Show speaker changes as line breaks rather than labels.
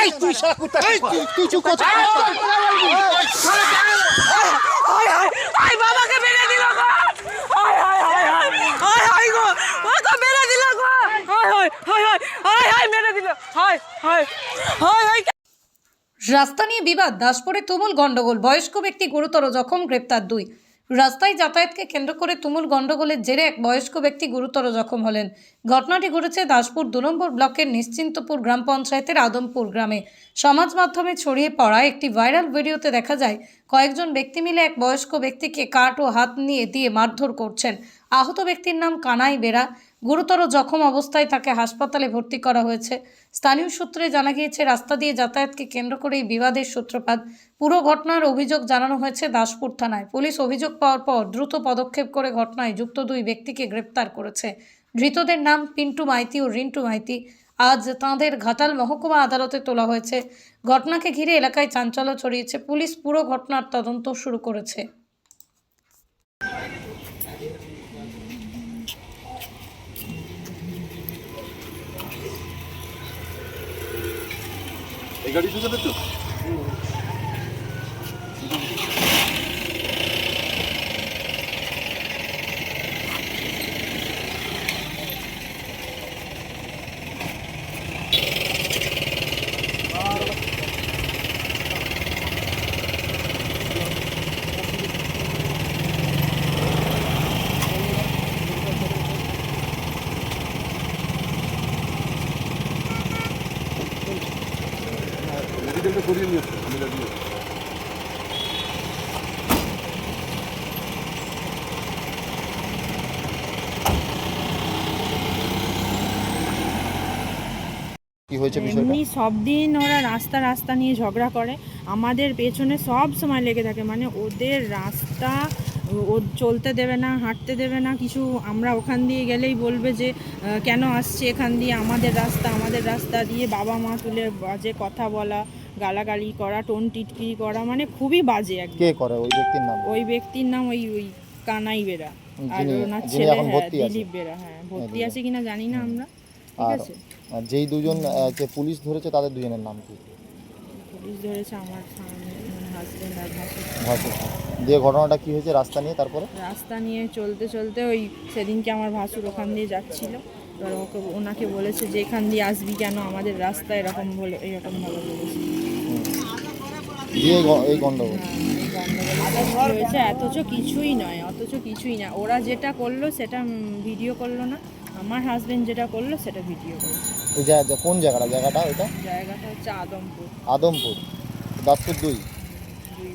এই তুই শালা কুত্তা তুই চুপ কর
হায় হায় হায় বাবাকে মেরে দিল গো হায় হায় হায় হায় হায় হায় গো মেরে দিল গো হায় হায় হায় হায় হায় হায় মেরে দিল হায় হায় হায় হায়
রাস্তা নিয়ে বিবাদ দাসপুরে তুমুল গন্ডগোল বয়স্ক ব্যক্তি গুরুতর জখম গ্রেপ্তার দুই রাস্তায় যাতায়াতকে কেন্দ্র করে তুমুল গন্ডগোলের জেরে এক বয়স্ক ব্যক্তি গুরুতর জখম হলেন। ঘটনাটি ঘটেছে দাসপুর দু নম্বর ব্লকের নিশ্চিন্তপুর গ্রাম পঞ্চায়েতের আদমপুর গ্রামে। সমাজ মাধ্যমে ছড়িয়ে পড়া একটি ভাইরাল ভিডিওতে দেখা যায়, কয়েকজন ব্যক্তি মিলে এক বয়স্ক ব্যক্তিকে কাঠ ও হাত নিয়ে দিয়ে মারধর করছেন। আহত ব্যক্তির নাম কানাই বেরা। গুরুতর জখম অবস্থায় তাকে হাসপাতালে ভর্তি করা হয়েছে। স্থানীয় সূত্রে জানা গিয়েছে, রাস্তা দিয়ে যাতায়াতকে কেন্দ্র করে এই বিবাদের সূত্রপাত। পুরো ঘটনার অভিযোগ জানানো হয়েছে দাসপুর থানায়। পুলিশ অভিযোগ পাওয়ার পর দ্রুত পদক্ষেপ করে ঘটনায় যুক্ত দুই ব্যক্তিকে গ্রেপ্তার করেছে। ধৃতদের নাম পিন্টু মাইতি ও রিন্টু মাইতি। আজ তাঁদের ঘাটাল মহকুমা আদালতে তোলা হয়েছে। ঘটনাকে ঘিরে এলাকায় চাঞ্চল্য ছড়িয়েছে। পুলিশ পুরো ঘটনার তদন্ত শুরু করেছে।
এই গাড়ি যাবে তো? মেডিকেলটা করিয়ে নিয়ে আসো আমি দাঁড়িয়ে আছি।
কি হয়েছে
এমনি সব দিন ওরা রাস্তা রাস্তা নিয়ে ঝগড়া করে। আমাদের পেছনে সব সময় লেগে থাকে। মানে ওদের রাস্তা ও চলতে দেবে না হাঁটতে দেবে না কিছু আমরা ওখান দিয়ে গেলেই বলবে যে কেন আসছে এখান দিয়ে? আমাদের রাস্তা আমাদের রাস্তা দিয়ে বাবা মা তুলে বাজে কথা বলা। গালাগালি করা টোন টিটকিরি করা মানে খুবই বাজে একদম।
কে করে ওই ব্যক্তির নাম?
ওই ব্যক্তির নাম ওই ওই কানাই বেরা। আর ওনার ছেলে হ্যাঁ। দিলীপ বেরা হ্যাঁ ভর্তি আছে কিনা জানি না আমরা ঠিক আছে?
আর যেই দুজন কে পুলিশ ধরেছে তাদের দুজনের নাম কি?
পুলিশ ধরেছে আমার হাজবেন্ড আর ভাসুর।
ভাসুর। দিয়ে ঘটনাটা কি হয়েছে রাস্তা নিয়ে তারপরে?
রাস্তা নিয়ে চলতে চলতে ওই সেদিনকে আমার ভাসুর ওখান দিয়ে যাচ্ছিল। এবার ওকে ওনাকে বলেছে যে এখান দিয়ে আসবি কেন? আমাদের রাস্তা এরকম বলে এরকম ভাবে বলেছে।
দিয়ে এই গন্ডগোল।
এই গন্ডগোলটা কি হয়েছে অথচ কিছুই নয় অথচ কিছুই না। ওরা যেটা করল সেটা ভিডিও করল না। আমার হাজবেন্ড যেটা করল সেটা ভিডিও
করল। কোন জায়গাটা? জায়গাটা ওইটা?
জায়গাটা হচ্ছে আদমপুর।
আদমপুর। দাসপুর দুই।
দুই